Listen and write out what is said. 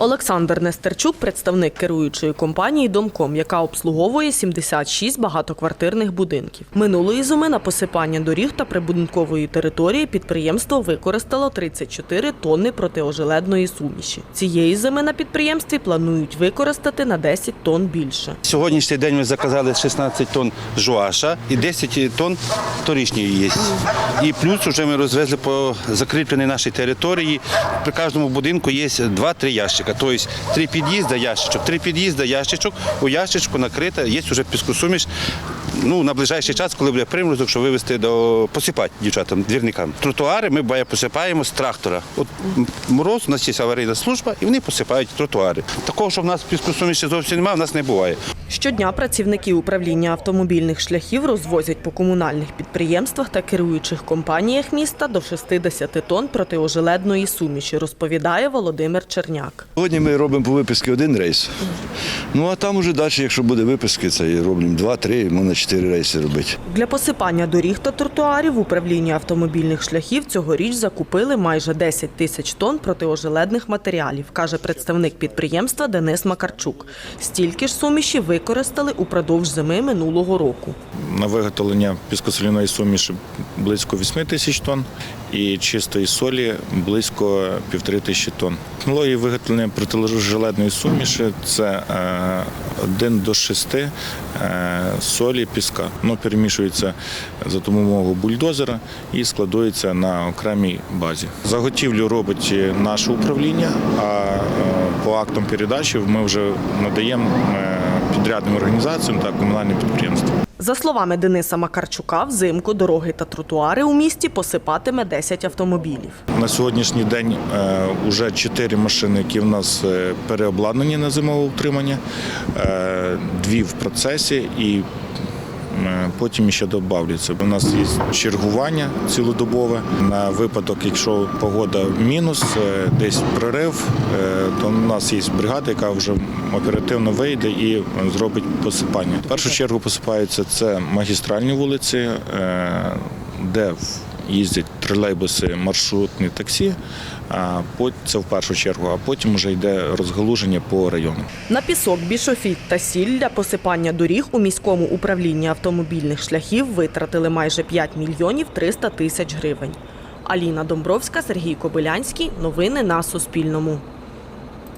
Олександр Нестерчук, представник керуючої компанії Домком, яка обслуговує 76 багатоквартирних будинків. Минулої зими на посипання доріг та прибудинкової території підприємство використало 34 тонни протиожеледної суміші. Цієї зими на підприємстві планують використати на 10 тонн більше. Сьогоднішній день ми заказали 16 тонн жуаша і 10 тонн торішньої є. І плюс вже ми розвезли по закріпленій нашій території. При кожному будинку є 2-3 ящика. Тобто три під'їзди, ящичок, три під'їзди, ящичок. У ящичку накрита, є вже піскосуміш. Ну, на ближайший час, коли буде примрузок, щоб вивезти до посипати дівчатам, двірникам. Тротуари ми бає посипаємо з трактора. От мороз, у нас є аварійна служба, і вони посипають тротуари. Такого, що в нас піскосуміші зовсім немає, в нас не буває. Щодня працівники управління автомобільних шляхів розвозять по комунальних підприємствах та керуючих компаніях міста до 60 тонн протиожеледної суміші, розповідає Володимир Черняк. Сьогодні ми робимо по виписці один рейс. Ну а там уже далі, якщо буде виписки, це робимо два-три, можна чотири рейси робити. Для посипання доріг та тротуарів в управлінні автомобільних шляхів цьогоріч закупили майже 10 тисяч тонн протиожеледних матеріалів, каже представник підприємства Денис Макарчук. Стільки ж суміші використали упродовж зими минулого року. На виготовлення піскосоліної суміші близько 8 тисяч тонн і чистої солі близько півтори тисячі тонн. Технології виготовлення протижилетної суміші це 1 до 6 е, солі піска. Воно перемішується за допомогою бульдозера і складується на окремій базі. Заготівлю робить наше управління, а е, по актам передачі ми вже надаємо е, підрядним організаціям та комунальним підприємствам. За словами Дениса Макарчука, взимку дороги та тротуари у місті посипатиме 10 автомобілів. На сьогоднішній день вже чотири машини, які в нас е, переобладнані на зимове утримання, е, дві в процесі і е, потім ще додавляться. У нас є чергування цілодобове. На випадок, якщо погода мінус, е, десь прорив, е, то у нас є бригада, яка вже оперативно вийде і зробить посипання. В першу чергу посипаються це магістральні вулиці, е, де в- їздять тролейбуси, маршрутні таксі. Це в першу чергу, а потім вже йде розгалуження по району. На пісок, бішофіт та сіль для посипання доріг у міському управлінні автомобільних шляхів витратили майже 5 мільйонів 300 тисяч гривень. Аліна Домбровська, Сергій Кобилянський. Новини на Суспільному.